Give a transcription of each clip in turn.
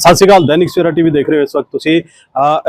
ਸਤਿ ਸ਼੍ਰੀ ਅਕਾਲ, ਦੈਨਿਕ ਸਵੇਰਾ ਟੀਵੀ ਦੇਖ ਰਹੇ ਹੋ ਇਸ ਵਕਤ ਤੁਸੀਂ।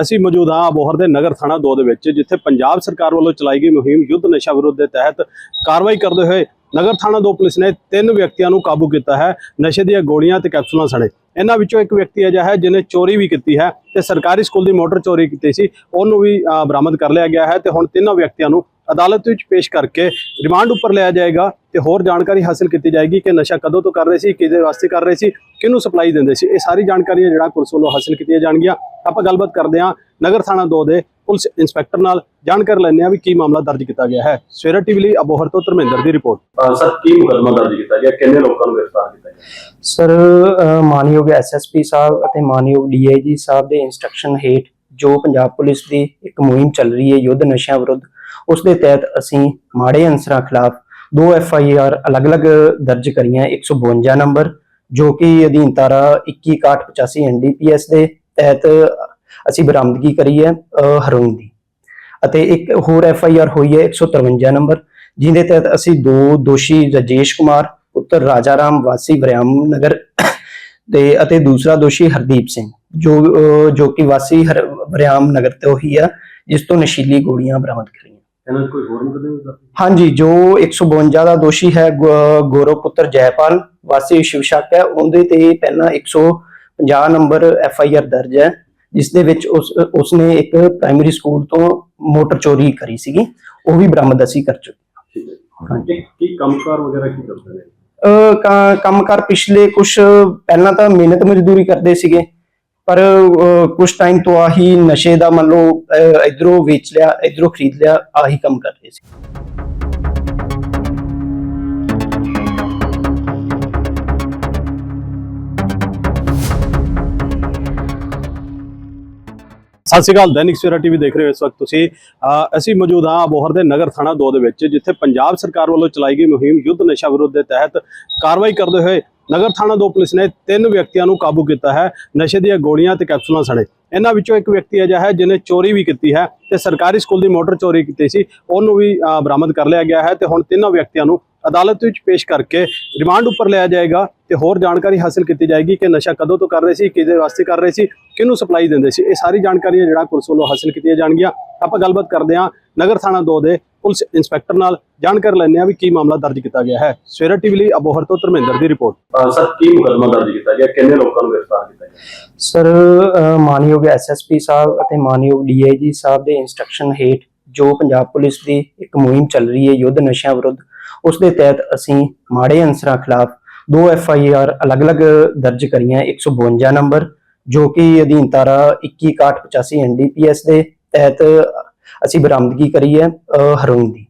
ਅਸੀਂ ਮੌਜੂਦ ਹਾਂ ਅਬੋਹਰ ਦੇ ਨਗਰ ਥਾਣਾ 2 ਦੇ ਵਿੱਚ, ਜਿੱਥੇ ਪੰਜਾਬ ਸਰਕਾਰ ਵੱਲੋਂ ਚਲਾਈ ਗਈ ਮੁਹਿੰਮ ਯੁੱਧ ਨਸ਼ਾ ਵਿਰੁੱਧ ਦੇ ਤਹਿਤ ਕਾਰਵਾਈ ਕਰਦੇ ਹੋਏ ਨਗਰ ਥਾਣਾ 2 ਪੁਲਿਸ ਨੇ ਤਿੰਨ ਵਿਅਕਤੀਆਂ ਨੂੰ ਕਾਬੂ ਕੀਤਾ ਹੈ, ਨਸ਼ੇ ਦੀਆਂ ਗੋਲੀਆਂ ਤੇ ਕੈਪਸੂਲਾਂ ਸਣੇ। ਇਹਨਾਂ ਵਿੱਚੋਂ ਇੱਕ ਵਿਅਕਤੀ ਅਜਿਹਾ ਹੈ ਜਿਨੇ ਚੋਰੀ ਵੀ ਕੀਤੀ ਹੈ ਤੇ ਸਰਕਾਰੀ ਸਕੂਲ ਦੀ ਮੋਟਰ ਚੋਰੀ ਕੀਤੀ ਸੀ, ਉਹਨੂੰ ਵੀ ਬਰਾਮਦ ਕਰ ਲਿਆ ਗਿਆ ਹੈ ਤੇ ਹੁਣ ਤਿੰਨਾਂ ਵਿਅਕਤੀਆਂ ਨੂੰ ਅਦਾਲਤ ਵਿੱਚ ਪੇਸ਼ ਕਰਕੇ ਰਿਮਾਂਡ ਉੱਪਰ ਲਿਆ ਜਾਏਗਾ ਤੇ ਹੋਰ ਜਾਣਕਾਰੀ ਹਾਸਲ ਕੀਤੀ ਜਾਏਗੀ ਕਿ ਨਸ਼ਾ ਕਦੋਂ ਤੋਂ ਕਰ ਰਹੇ ਸੀ ਕਿਹਦੇ ਵਾਸਤੇ ਕਰ ਰਹੇ ਸੀ ਕਿਹਨੂੰ ਸਪਲਾਈ ਦਿੰਦੇ ਸੀ। ਇਹ ਸਾਰੀ ਜਾਣਕਾਰੀਆਂ ਜਿਹੜਾ ਪੁਲਿਸ ਵੱਲੋਂ ਹਾਸਲ ਕੀਤੀਆਂ ਜਾਣਗੀਆਂ। ਆਪਾਂ ਗੱਲਬਾਤ ਕਰਦੇ ਹਾਂ ਨਗਰ ਥਾਣਾ 2 ਦੇ ਪੁਲਿਸ ਇੰਸਪੈਕਟਰ ਨਾਲ। ਜਾਣਕਾਰੀ ਲੈਂਦੇ ਹਾਂ ਵੀ ਕੀ ਮਾਮਲਾ ਦਰਜ ਕੀਤਾ ਗਿਆ ਹੈ। ਸਵੇਰਾ ਟੀਵੀ ਲਈ ਅਬੋਹਰ ਤੋਂ ਧਰਮਿੰਦਰ ਦੀ ਰਿਪੋਰਟ। ਸਰ ਕੀ ਮੁਕਦਮਾ ਦਰਜ ਕੀਤਾ ਗਿਆ? ਕਿੰਨੇ ਲੋਕਾਂ ਨੂੰ ਗ੍ਰਿਫਤਾਰ ਕੀਤਾ ਗਿਆ? ਸਰ ਮਾਨਯੋਗ ਐਸਐਸਪੀ ਸਾਹਿਬ ਅਤੇ ਮਾਨਯੋਗ ਡੀਆਈਜੀ ਸਾਹਿਬ ਦੇ ਇਨਸਟਰਕਸ਼ਨ ਹੇਠ ਜੋ ਪੰਜਾਬ ਪੁਲਿਸ ਦੀ ਇੱਕ ਮੁਹਿੰਮ ਚੱਲ ਰਹੀ ਹੈ ਯੁੱਧ ਨਸ਼ਿਆਂ ਵਿਰੁੱਧ ਉਸ ਦੇ ਤਹਿਤ ਅਸੀਂ ਮਾੜੇ ਅਨਸਰਾਂ ਖਿਲਾਫ ਦੋ ਐਫ ਆਈ ਆਰ ਅਲੱਗ-ਅਲੱਗ ਦਰਜ ਕਰੀਆਂ 152 ਨੰਬਰ ਜੋ ਕਿ ਅਧੀਨ ਤਾਰਾ 216185 ਐਨਡੀਪੀਐਸ ਦੇ ਤਹਿਤ ਅਸੀਂ ਬਰਾਮਦਗੀ ਕਰੀ ਹੈ ਅ, ਹੈਰੋਇਨ ਦੀ। ਅਤੇ ਇੱਕ ਹੋਰ ਐਫ ਆਈ ਆਰ ਹੋਈ ਹੈ 153 ਨੰਬਰ ਜਿਹਦੇ ਤਹਿਤ ਅਸੀਂ ਦੋ ਦੋਸ਼ੀ ਰਜੇਸ਼ ਕੁਮਾਰ ਪੁੱਤਰ ਰਾਜਾ ਰਾਮ ਵਾਸੀ ਬ੍ਰਿਆਮ ਨਗਰ ਤੇ ਅਤੇ ਦੂਸਰਾ ਦੋਸ਼ੀ ਹਰਦੀਪ ਸਿੰਘ ਜੋ ਜੋ ਕਿ ਵਾਸੀ ਹਰ- ਵਰਿਆਮ ਨਗਰ ਤੋਂ ਹੀ ਆ ਜਿਸ ਤੋਂ ਨਸ਼ੀਲੀ ਗੋਲੀਆਂ ਬਰਾਮਦ ਕਰੀਆਂ। ਇਹਨਾਂ 'ਚ ਕੋਈ ਹੋਰ ਮੁਕਦਮੇ ਦਰਜ ਹਾਂਜੀ ਜੋ 152 ਦਾ ਦੋਸ਼ੀ ਹੈ ਗੋ- ਗੌਰਵ ਪੁੱਤਰ ਜੈਪਾਲ ਵਾਸੀ ਸ਼ਿਵਸ਼ਾਕ ਹੈ ਉਹਦੇ ਤੇ ਪਹਿਲਾਂ 150 ਨੰਬਰ ਐਫ ਆਈ ਆਰ ਦਰਜ ਹੈ ਜਿਸ ਦੇ ਵਿੱਚ ਉਸ ਉਸਨੇ ਇੱਕ ਪ੍ਰਾਇਮਰੀ ਸਕੂਲ ਤੋਂ ਮੋਟਰ ਚੋਰੀ ਕਰੀ ਸੀਗੀ ਉਹ ਵੀ ਬਰਾਮਦ ਅਸੀਂ ਕਰ ਚੁੱਕੇ ਠੀਕ ਹੈ। ਕੀ ਕੀ ਕੰਮਕਾਰ ਵਗੈਰਾ ਕੀ ਕਰਦੇ ਨੇ? ਅਹ ਕ- ਕੰਮਕਾਰ ਪਿਛਲੇ ਕੁਝ ਪਹਿਲਾਂ ਤਾਂ ਮਿਹਨਤ ਮਜ਼ਦੂਰੀ ਕਰਦੇ ਸੀਗੇ ਪਰ ਕੁਝ ਟਾਈਮ ਤੋਂ ਆਹੀ ਨਸ਼ੇ ਦਾ ਮੰਨ ਲਓ ਇਧਰੋਂ ਵੇਚ ਲਿਆ, ਇਧਰੋਂ ਖਰੀਦ ਲਿਆ, ਆਹੀ ਕੰਮ ਕਰ ਰਹੇ ਸੀ। ਸਤਿ ਸ਼੍ਰੀ ਅਕਾਲ, ਦੈਨਿਕ ਸਵੇਰਾ ਟੀਵੀ ਦੇਖ ਰਹੇ ਹੋ ਇਸ ਵਕਤ ਤੁਸੀਂ। ਅਹ ਅਸੀਂ ਮੌਜੂਦ ਹਾਂ ਅਬੋਹਰ ਦੇ ਨਗਰ ਥਾਣਾ 2 ਦੇ ਵਿੱਚ, ਜਿੱਥੇ ਪੰਜਾਬ ਸਰਕਾਰ ਵੱਲੋਂ ਚਲਾਈ ਗਈ ਮੁਹਿੰਮ ਯੁੱਧ ਨਸ਼ਾ ਵਿਰੁੱਧ ਦੇ ਤਹਿਤ ਕਾਰਵਾਈ ਕਰਦੇ ਹੋਏ ਨਗਰ ਥਾਣਾ ਦੋ ਪੁਲਿਸ ਨੇ ਤਿੰਨ ਵਿਅਕਤੀਆਂ ਨੂੰ ਕਾਬੂ ਕੀਤਾ ਹੈ। ਨਸ਼ੇ ਦੀਆਂ ਗੋਲੀਆਂ ਤੇ ਕੈਪਸੂਲਾਂ ਸਣੇ। ਇਹਨਾਂ ਵਿੱਚੋਂ ਇੱਕ ਵਿਅਕਤੀ ਅਜਿਹਾ ਹੈ ਜਿਹਨੇ ਚੋਰੀ ਵੀ ਕੀਤੀ ਹੈ ਤੇ ਸਰਕਾਰੀ ਸਕੂਲ ਦੀ ਮੋਟਰ ਚੋਰੀ ਕੀਤੀ ਸੀ। ਉਹਨੂੰ ਵੀ ਅਹ, ਬਰਾਮਦ ਕਰ ਲਿਆ ਗਿਆ ਹੈ ਤੇ ਹੁਣ ਤਿੰਨਾਂ ਵਿਅਕਤੀਆਂ ਨੂੰ ਅਦਾਲਤ ਵਿੱਚ ਪੇਸ਼ ਕਰਕੇ ਰਿਮਾਂਡ ਉੱਪਰ ਲਿਆ ਜਾਏਗਾ ਤੇ ਹੋਰ ਜਾਣਕਾਰੀ ਹਾਸਲ ਕੀਤੀ ਜਾਏਗੀ ਕਿ ਨਸ਼ਾ ਕਦੋਂ ਤੋਂ ਕਰ ਰਹੇ ਸੀ ਕਿਹਦੇ ਵਾਸਤੇ ਕਰ ਰਹੇ ਸੀ ਕਿਹਨੂੰ ਸਪਲਾਈ ਦਿੰਦੇ ਸੀ। ਇਹ ਸਾਰੀ ਜਾਣਕਾਰੀਆਂ ਜਿਹੜਾ ਪੁਲਿਸ ਵੱਲੋਂ ਹਾਸਲ ਕੀਤੀਆਂ ਜਾਣਗੀਆਂ। ਆਪਾਂ ਗੱਲਬਾਤ ਕਰਦੇ ਹਾਂ ਨਗਰ ਥਾਣਾ 2 ਦੇ ਪੁਲਿਸ ਇੰਸਪੈਕਟਰ ਨਾਲ। ਜਾਣਕਾਰੀ ਲੈਂਦੇ ਹਾਂ ਵੀ ਕੀ ਮਾਮਲਾ ਦਰਜ ਕੀਤਾ ਗਿਆ ਹੈ। ਸਵੇਰਾ ਟੀਵੀ ਲਈ ਅਬੋਹਰ ਤੋਂ ਧਰਮਿੰਦਰ ਦੀ ਰਿਪੋਰਟ। ਸਰ ਕੀ ਮੁਕਦਮਾ ਦਰਜ ਕੀਤਾ ਗਿਆ? ਕਿੰਨੇ ਲੋਕਾਂ ਨੂੰ ਗ੍ਰਿਫਤਾਰ ਕੀਤਾ ਗਿਆ? ਸਰ ਮਾਨਯੋਗ ਐਸਐਸਪੀ ਸਾਹਿਬ ਅਤੇ ਮਾਨਯੋਗ ਡੀਆਈਜੀ ਸਾਹਿਬ ਦੇ ਇਨਸਟਰਕਸ਼ਨ ਹੇਠ ਜੋ ਪੰਜਾਬ ਪੁਲਿਸ ਦੀ ਇੱਕ ਮੁਹਿੰਮ ਚੱਲ ਰਹੀ ਹੈ ਯੁੱਧ ਨਸ਼ਿਆਂ ਵਿਰੁੱਧ ਉਸ ਦੇ ਤਹਿਤ ਅਸੀਂ ਮਾੜੇ ਅਨਸਰਾਂ ਖਿਲਾਫ ਦੋ ਐਫ ਆਈ ਆਰ ਅਲੱਗ-ਅਲੱਗ ਦਰਜ ਕਰੀਆਂ 152 ਨੰਬਰ ਜੋ ਕਿ ਅਧੀਨ ਤਾਰਾ 216185 ਐਨਡੀਪੀਐਸ ਦੇ ਤਹਿਤ ਅਸੀਂ ਬਰਾਮਦਗੀ ਕਰੀ ਹੈ ਅ, ਦੀ।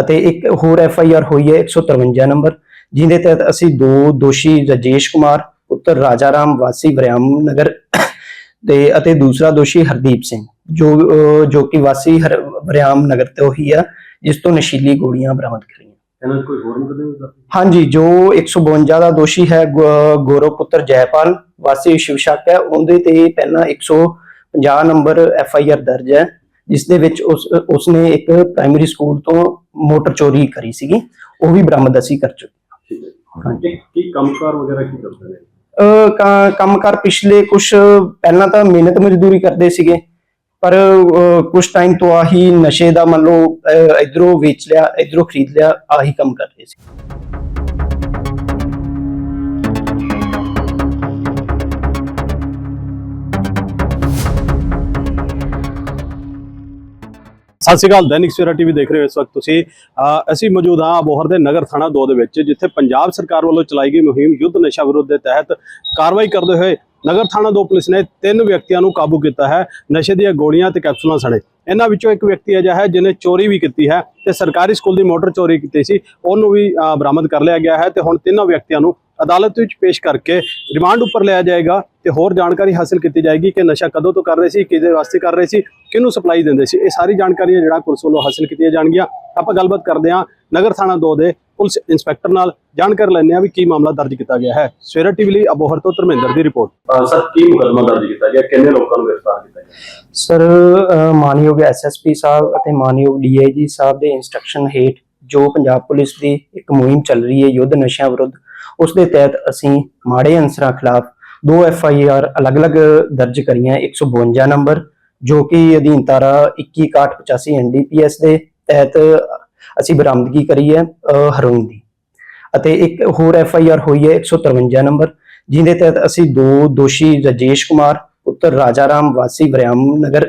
ਅਤੇ ਇੱਕ ਹੋਰ ਐਫ ਆਈ ਆਰ ਹੋਈ ਹੈ 153 ਨੰਬਰ ਜਿਹਦੇ ਤਹਿਤ ਅਸੀਂ ਦੋ ਦੋਸ਼ੀ ਰਜੇਸ਼ ਕੁਮਾਰ ਪੁੱਤਰ ਰਾਜਾ ਰਾਮ ਵਾਸੀ ਵਰਿਆਮ ਨਗਰ ਤੇ ਅਤੇ ਦੂਸਰਾ ਦੋਸ਼ੀ ਹਰਦੀਪ ਸਿੰਘ ਜੋ ਜੋ ਕਿ ਵਾਸੀ ਹਰ- ਵਰਿਆਮ ਨਗਰ ਤੋਂ ਹੀ ਆ ਜਿਸ ਤੋਂ ਨਸ਼ੀਲੀ ਗੋਲੀਆਂ ਬਰਾਮਦ ਕਰੀਆਂ। ਇਹਨਾਂ 'ਚ ਕੋਈ ਹੋਰ ਮੁਕਦਮੇ ਦਰਜ ਹਾਂਜੀ ਜੋ 152 ਦਾ ਦੋਸ਼ੀ ਹੈ ਗੌਰਵ ਪੁੱਤਰ ਜੈਪਾਲ ਵਾਸੀ ਸ਼ਿਵਸ਼ਾਕ ਹੈ ਉਹਦੇ ਤੇ ਪਹਿਲਾਂ 150 ਨੰਬਰ ਐਫ ਆਈ ਆਰ ਦਰਜ ਹੈ ਜਿਸ ਦੇ ਵਿੱਚ ਉਸ ਉਸਨੇ ਇੱਕ ਪ੍ਰਾਇਮਰੀ ਸਕੂਲ ਤੋਂ ਮੋਟਰ ਚੋਰੀ ਕਰੀ ਸੀਗੀ ਉਹ ਵੀ ਬਰਾਮਦ ਅਸੀਂ ਕਰ ਚੁੱਕੇ ਠੀਕ ਹੈ। ਕੀ ਕੰਮਕਾਰ ਵਗੈਰਾ ਕੀ ਕਰਦੇ ਨੇ? ਕੰਮਕਾਰ ਪਿਛਲੇ ਕੁਝ ਪਹਿਲਾਂ ਤਾਂ ਮਿਹਨਤ ਮਜ਼ਦੂਰੀ ਕਰਦੇ ਸੀਗੇ ਪਰ ਕੁਝ ਟਾਈਮ ਤੋਂ ਆਹੀ ਨਸ਼ੇ ਦਾ ਮੰਨ ਲਓ ਇਧਰੋਂ ਵੇਚ ਲਿਆ, ਇਧਰੋਂ ਖਰੀਦ ਲਿਆ, ਆਹੀ ਕੰਮ ਕਰ ਰਹੇ ਸੀ। ਸਤਿ ਸ਼੍ਰੀ ਅਕਾਲ, ਦੈਨਿਕ ਸਵੇਰਾ ਟੀਵੀ ਦੇਖ ਰਹੇ ਹੋ ਇਸ ਵਕਤ ਤੁਸੀਂ। ਅਹ, ਅਸੀਂ ਮੌਜੂਦ ਹਾਂ ਅਬੋਹਰ ਦੇ ਨਗਰ ਥਾਣਾ 2 ਦੇ ਵਿੱਚ, ਜਿੱਥੇ ਪੰਜਾਬ ਸਰਕਾਰ ਵੱਲੋਂ ਚਲਾਈ ਗਈ ਮੁਹਿੰਮ ਯੁੱਧ ਨਸ਼ਾ ਵਿਰੁੱਧ ਦੇ ਤਹਿਤ ਕਾਰਵਾਈ ਕਰਦੇ ਹੋਏ ਨਗਰ ਥਾਣਾ ਦੋ ਪੁਲਿਸ ਨੇ ਤਿੰਨ ਵਿਅਕਤੀਆਂ ਨੂੰ ਕਾਬੂ ਕੀਤਾ ਹੈ। ਨਸ਼ੇ ਦੀਆਂ ਗੋਲੀਆਂ ਤੇ ਕੈਪਸੂਲਾਂ ਸਣੇ। ਇਹਨਾਂ ਵਿੱਚੋਂ ਇੱਕ ਵਿਅਕਤੀ ਅਜਿਹਾ ਹੈ ਜਿਨੇ ਚੋਰੀ ਵੀ ਕੀਤੀ ਹੈ ਤੇ ਸਰਕਾਰੀ ਸਕੂਲ ਦੀ ਮੋਟਰ ਚੋਰੀ ਕੀਤੀ ਸੀ। ਉਹਨੂੰ ਵੀ ਅਹ, ਬਰਾਮਦ ਕਰ ਲਿਆ ਗਿਆ ਹੈ ਤੇ ਹੁਣ ਤਿੰਨਾਂ ਵਿਅਕਤੀਆਂ ਨੂੰ ਅਦਾਲਤ ਵਿੱਚ ਪੇਸ਼ ਕਰਕੇ ਰਿਮਾਂਡ ਉੱਪਰ ਲਿਆ ਜਾਏਗਾ ਤੇ ਹੋਰ ਜਾਣਕਾਰੀ ਹਾਸਲ ਕੀਤੀ ਜਾਏਗੀ ਕਿ ਨਸ਼ਾ ਕਦੋਂ ਤੋਂ ਕਰ ਰਹੇ ਸੀ ਕਿਹਦੇ ਵਾਸਤੇ ਕਰ ਰਹੇ ਸੀ ਕਿਹਨੂੰ ਸਪਲਾਈ ਦਿੰਦੇ ਸੀ। ਇਹ ਸਾਰੀ ਜਾਣਕਾਰੀਆਂ ਜਿਹੜਾ ਪੁਲਿਸ ਵੱਲੋਂ ਹਾਸਲ ਕੀਤੀਆਂ ਜਾਣਗੀਆਂ। ਆਪਾਂ ਗੱਲਬਾਤ ਕਰਦੇ ਹਾਂ ਨਗਰ ਥਾਣਾ 2 ਦੇ ਪੁਲਿਸ ਇੰਸਪੈਕਟਰ ਨਾਲ। ਜਾਣਕਾਰੀ ਲੈਂਦੇ ਹਾਂ ਵੀ ਕੀ ਮਾਮਲਾ ਦਰਜ ਕੀਤਾ ਗਿਆ ਹੈ। ਸਵੇਰਾ ਟੀਵੀ ਲਈ ਅਬੋਹਰ ਤੋਂ ਧਰਮਿੰਦਰ ਦੀ ਰਿਪੋਰਟ। ਸਰ ਕੀ ਮੁਕਦਮਾ ਦਰਜ ਕੀਤਾ ਗਿਆ? ਕਿੰਨੇ ਲੋਕਾਂ ਨੂੰ ਗ੍ਰਿਫਤਾਰ ਕੀਤਾ ਗਿਆ? ਸਰ ਮਾਨਯੋਗ ਐਸਐਸਪੀ ਸਾਹਿਬ ਅਤੇ ਮਾਨਯੋਗ ਡੀਆਈਜੀ ਸਾਹਿਬ ਦੇ ਇਨਸਟਰਕਸ਼ਨ ਹੇਠ ਜੋ ਪੰਜਾਬ ਪੁਲਿਸ ਦੀ ਇੱਕ ਮੁਹਿੰਮ ਚੱਲ ਰਹੀ ਹੈ ਯੁੱਧ ਨਸ਼ਿਆਂ ਵਿਰੁੱਧ ਉਸ ਦੇ ਤਹਿਤ ਅਸੀਂ ਮਾੜੇ ਅਨਸਰਾਂ ਖਿਲਾਫ ਦੋ ਐਫ ਆਈ ਆਰ ਅਲੱਗ-ਅਲੱਗ ਦਰਜ ਕਰੀਆਂ 152 ਨੰਬਰ ਜੋ ਕਿ ਅਧੀਨ ਧਾਰਾ 216185 ਐਨਡੀਪੀਐਸ ਦੇ ਤਹਿਤ ਅਸੀਂ ਬਰਾਮਦਗੀ ਕਰੀ ਹੈ ਅਹ, ਦੀ। ਅਤੇ ਇੱਕ ਹੋਰ ਐਫ ਆਈ ਆਰ ਹੋਈ ਹੈ 153 ਨੰਬਰ ਜਿਹਦੇ ਤਹਿਤ ਅਸੀਂ ਦੋ ਦੋਸ਼ੀ ਰਜੇਸ਼ ਕੁਮਾਰ ਪੁੱਤਰ ਰਾਜਾ ਰਾਮ ਵਾਸੀ ਬ੍ਰਿਆਮ ਨਗਰ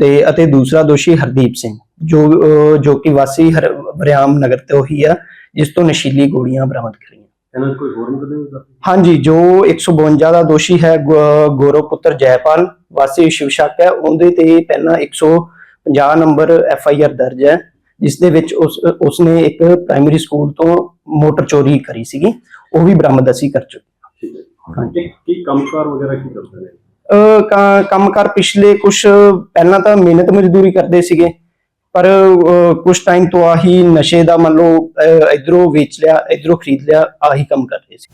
ਤੇ ਅਤੇ ਦੂਸਰਾ ਦੋਸ਼ੀ ਹਰਦੀਪ ਸਿੰਘ ਜੋ ਜੋ ਕਿ ਵਾਸੀ ਹਰ ਵਰਿਆਮ ਨਗਰ ਤੋਂ ਹੀ ਆ ਜਿਸ ਤੋਂ ਨਸ਼ੀਲੀ ਗੋਲੀਆਂ ਬਰਾਮਦ ਕਰੀਆਂ। ਇਹਨਾਂ ਕੋਈ ਹੋਰ ਮੁਕਦਮੇ ਵੀ ਦਰਜ ਹਾਂਜੀ ਜੋ 152 ਦਾ ਦੋਸ਼ੀ ਹੈ ਗੌ- ਗੌਰਵ ਪੁੱਤਰ ਜੈਪਾਲ ਵਾਸੀ ਸ਼ਿਵਸ਼ਾਕ ਹੈ ਉਹਦੇ ਤੇ ਪਹਿਲਾਂ 150 ਨੰਬਰ ਐਫ ਆਈ ਆਰ ਦਰਜ ਹੈ ਜਿਸ ਦੇ ਵਿੱਚ ਉਸ ਉਸਨੇ ਇੱਕ ਪ੍ਰਾਇਮਰੀ ਸਕੂਲ ਤੋਂ ਮੋਟਰ ਚੋਰੀ ਕਰੀ ਸੀਗੀ ਉਹ ਵੀ ਬਰਾਮਦ ਅਸੀਂ ਕਰ ਚੁੱਕੇ ਠੀਕ ਹੈ। ਹਾਂਜੀ। ਇਹ ਕੀ ਕੰਮਕਾਰ ਵਗੈਰਾ ਕੀ ਕਰਦੇ ਨੇ? ਅਹ ਕ- ਕੰਮਕਾਰ ਪਿਛਲੇ ਕੁਝ ਪਹਿਲਾਂ ਤਾਂ ਮਿਹਨਤ ਮਜ਼ਦੂਰੀ ਕਰਦੇ ਸੀਗੇ ਪਰ ਕੁਝ ਟਾਈਮ ਤੋਂ ਆਹੀ ਨਸ਼ੇ ਦਾ ਮੰਨ ਲਓ ਇਧਰੋਂ ਵੇਚ ਲਿਆ, ਇਧਰੋਂ ਖਰੀਦ ਲਿਆ, ਆਹੀ ਕੰਮ ਕਰ ਰਹੇ ਸੀ।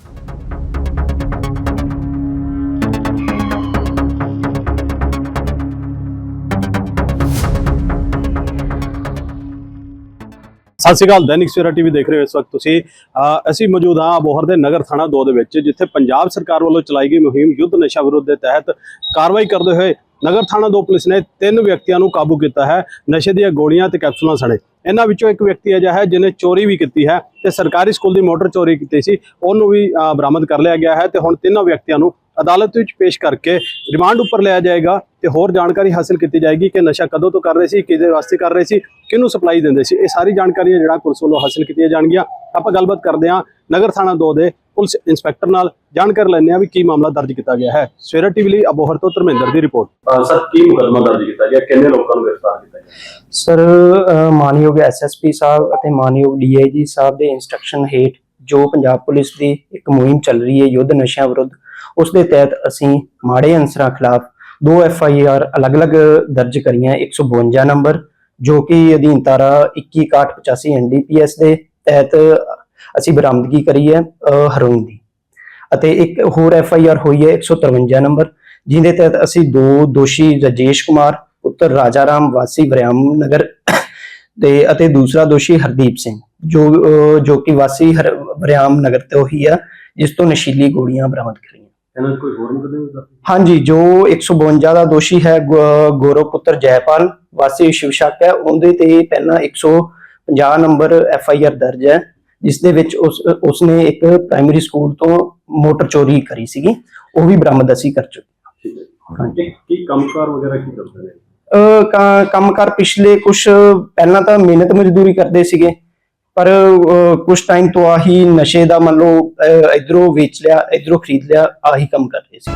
ਸਤਿ ਸ਼੍ਰੀ ਅਕਾਲ, ਦੈਨਿਕ ਸਵੇਰਾ ਟੀਵੀ ਦੇਖ ਰਹੇ ਹੋ ਇਸ ਵਕਤ ਤੁਸੀਂ। ਅਹ ਅਸੀਂ ਮੌਜੂਦ ਹਾਂ ਅਬੋਹਰ ਦੇ ਨਗਰ ਥਾਣਾ 2 ਦੇ ਵਿੱਚ, ਜਿੱਥੇ ਪੰਜਾਬ ਸਰਕਾਰ ਵੱਲੋਂ ਚਲਾਈ ਗਈ ਮੁਹਿੰਮ ਯੁੱਧ ਨਸ਼ਾ ਵਿਰੁੱਧ ਦੇ ਤਹਿਤ ਕਾਰਵਾਈ ਕਰਦੇ ਹੋਏ ਨਗਰ ਥਾਣਾ ਦੋ ਪੁਲਿਸ ਨੇ ਤਿੰਨ ਵਿਅਕਤੀਆਂ ਨੂੰ ਕਾਬੂ ਕੀਤਾ ਹੈ। ਨਸ਼ੇ ਦੀਆਂ ਗੋਲੀਆਂ ਤੇ ਕੈਪਸੂਲਾਂ ਸਣੇ। ਇਹਨਾਂ ਵਿੱਚੋਂ ਇੱਕ ਵਿਅਕਤੀ ਅਜਿਹਾ ਹੈ ਜਿਹਨੇ ਚੋਰੀ ਵੀ ਕੀਤੀ ਹੈ ਤੇ ਸਰਕਾਰੀ ਸਕੂਲ ਦੀ ਮੋਟਰ ਚੋਰੀ ਕੀਤੀ ਸੀ। ਉਹਨੂੰ ਵੀ ਬਰਾਮਦ ਕਰ ਲਿਆ ਗਿਆ ਹੈ ਤੇ ਹੁਣ ਤਿੰਨਾਂ ਵਿਅਕਤੀਆਂ ਨੂੰ ਅਦਾਲਤ ਵਿੱਚ ਪੇਸ਼ ਕਰਕੇ ਰਿਮਾਂਡ ਉੱਪਰ ਲਿਆ ਜਾਏਗਾ ਤੇ ਹੋਰ ਜਾਣਕਾਰੀ ਹਾਸਲ ਕੀਤੀ ਜਾਏਗੀ ਕਿ ਨਸ਼ਾ ਕਦੋਂ ਤੋਂ ਕਰ ਰਹੇ ਸੀ ਕਿਹਦੇ ਵਾਸਤੇ ਕਰ ਰਹੇ ਸੀ ਕਿਹਨੂੰ ਸਪਲਾਈ ਦਿੰਦੇ ਸੀ। ਇਹ ਸਾਰੀ ਜਾਣਕਾਰੀਆਂ ਜਿਹੜਾ ਪੁਲਿਸ ਵੱਲੋਂ ਹਾਸਲ ਕੀਤੀਆਂ ਜਾਣਗੀਆਂ। ਆਪਾਂ ਗੱਲਬਾਤ ਕਰਦੇ ਹਾਂ ਨਗਰ ਥਾਣਾ 2 ਦੇ ਪੁਲਿਸ ਇੰਸਪੈਕਟਰ ਨਾਲ। ਜਾਣਕਾਰੀ ਲੈਂਦੇ ਹਾਂ ਵੀ ਕੀ ਮਾਮਲਾ ਦਰਜ ਕੀਤਾ ਗਿਆ ਹੈ। ਸਵੇਰਾ ਟੀਵੀ ਲਈ ਅਬੋਹਰ ਤੋਂ ਧਰਮਿੰਦਰ ਦੀ ਰਿਪੋਰਟ। ਸਰ ਕੀ ਮੁਕਦਮਾ ਦਰਜ ਕੀਤਾ ਗਿਆ? ਕਿੰਨੇ ਲੋਕਾਂ ਨੂੰ ਗ੍ਰਿਫਤਾਰ ਕੀਤਾ ਗਿਆ? ਸਰ ਮਾਨਯੋਗ ਐਸਐਸਪੀ ਸਾਹਿਬ ਅਤੇ ਮਾਨਯੋਗ ਡੀਆਈਜੀ ਸਾਹਿਬ ਦੇ ਇਨਸਟਰਕਸ਼ਨ ਹੇਠ ਜੋ ਪੰਜਾਬ ਪੁਲਿਸ ਦੀ ਇੱਕ ਮੁਹਿੰਮ ਚੱਲ ਰਹੀ ਹੈ ਯੁੱਧ ਨਸ਼ਿਆਂ ਵਿਰੁੱਧ ਉਸ ਦੇ ਤਹਿਤ ਅਸੀਂ ਮਾੜੇ ਅਨਸਰਾਂ ਖਿਲਾਫ ਦੋ ਐਫ ਆਈ ਆਰ ਅਲੱਗ-ਅਲੱਗ ਦਰਜ ਕਰੀਆਂ 152 ਨੰਬਰ ਜੋ ਕਿ ਅਧੀਨ ਧਾਰਾ 216185 ਐਨਡੀਪੀਐਸ ਦੇ ਤਹਿਤ ਅਸੀਂ ਬਰਾਮਦਗੀ ਕਰੀ ਹੈ ਅਹ, ਦੀ। ਅਤੇ ਇੱਕ ਹੋਰ ਐਫ ਆਈ ਆਰ ਹੋਈ ਹੈ 153 ਨੰਬਰ ਜਿਹਦੇ ਤਹਿਤ ਅਸੀਂ ਦੋ ਦੋਸ਼ੀ ਰਜੇਸ਼ ਕੁਮਾਰ ਪੁੱਤਰ ਰਾਜਾ ਰਾਮ ਵਾਸੀ ਵਰਿਆਮ ਨਗਰ ਤੇ ਅਤੇ ਦੂਸਰਾ ਦੋਸ਼ੀ ਹਰਦੀਪ ਸਿੰਘ। ਜੋ ਜੋ ਕਿ ਵਾਸੀ ਹਰ ਵਰਿਆਮ ਨਗਰ ਤੋਂ ਹੀ ਆ ਜਿਸ ਤੋਂ ਨਸ਼ੀਲੀ ਗੋਲੀਆਂ ਬਰਾਮਦ ਕਰੀਆਂ। ਇਹਨਾਂ ਕੋਈ ਹੋਰ ਮੁਕਦਮੇ ਹਾਂਜੀ ਜੋ 152 ਦਾ ਦੋਸ਼ੀ ਹੈ ਗੌ- ਗੌਰਵ ਪੁੱਤਰ ਜੈਪਾਲ ਵਾਸੀ ਸ਼ਿਵਸ਼ਾਕ ਹੈ ਉਹਦੇ ਤੇ ਪਹਿਲਾਂ 150 ਨੰਬਰ ਐਫ ਆਈ ਆਰ ਦਰਜ ਹੈ ਜਿਸ ਦੇ ਵਿੱਚ ਉਸ ਉਸਨੇ ਇੱਕ ਪ੍ਰਾਇਮਰੀ ਸਕੂਲ ਤੋਂ ਮੋਟਰ ਚੋਰੀ ਕਰੀ ਸੀਗੀ ਉਹ ਵੀ ਬਰਾਮਦ ਅਸੀਂ ਕਰ ਚੁੱਕੇ ਹੈ। ਹਾਂਜੀ। ਕੀ ਕੰਮਕਾਰ ਵਗੈਰਾ ਕੀ ਕਰਦੇ ਨੇ? ਕੰਮਕਾਰ ਪਿਛਲੇ ਕੁਝ ਪਹਿਲਾਂ ਤਾਂ ਮਿਹਨਤ ਮਜ਼ਦੂਰੀ ਕਰਦੇ ਸੀਗੇ ਪਰ ਕੁਝ ਟਾਈਮ ਤੋਂ ਆਹੀ ਨਸ਼ੇ ਦਾ ਮੰਨ ਲਓ ਇਧਰੋਂ ਵੇਚ ਲਿਆ, ਇਧਰੋਂ ਖਰੀਦ ਲਿਆ, ਆਹੀ ਕੰਮ ਕਰ ਰਹੇ ਸੀ।